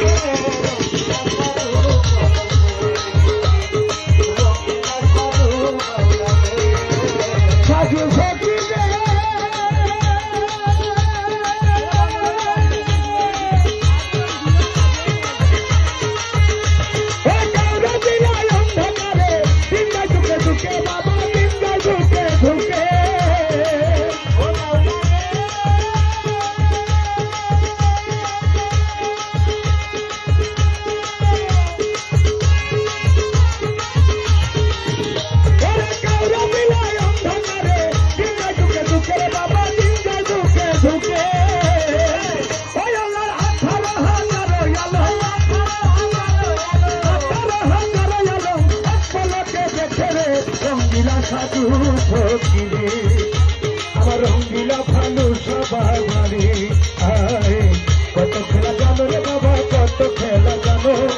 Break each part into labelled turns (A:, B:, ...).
A: Yeah. সাধু ফকিরে আমার রঙ্গিলা ভালো সবার বাড়ি। কত খেলা জানো রে বাবা, কত খেলা জানো।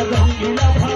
A: பரதம் இளப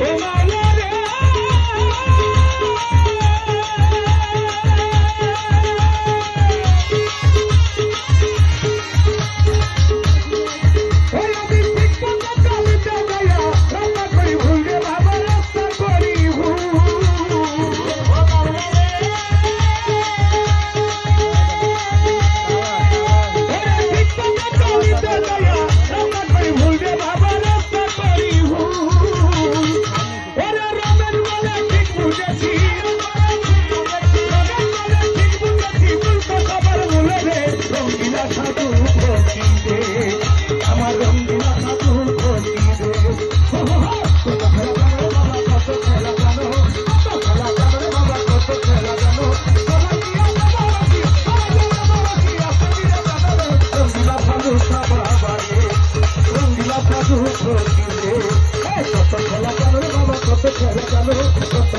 A: Oh, Let's go.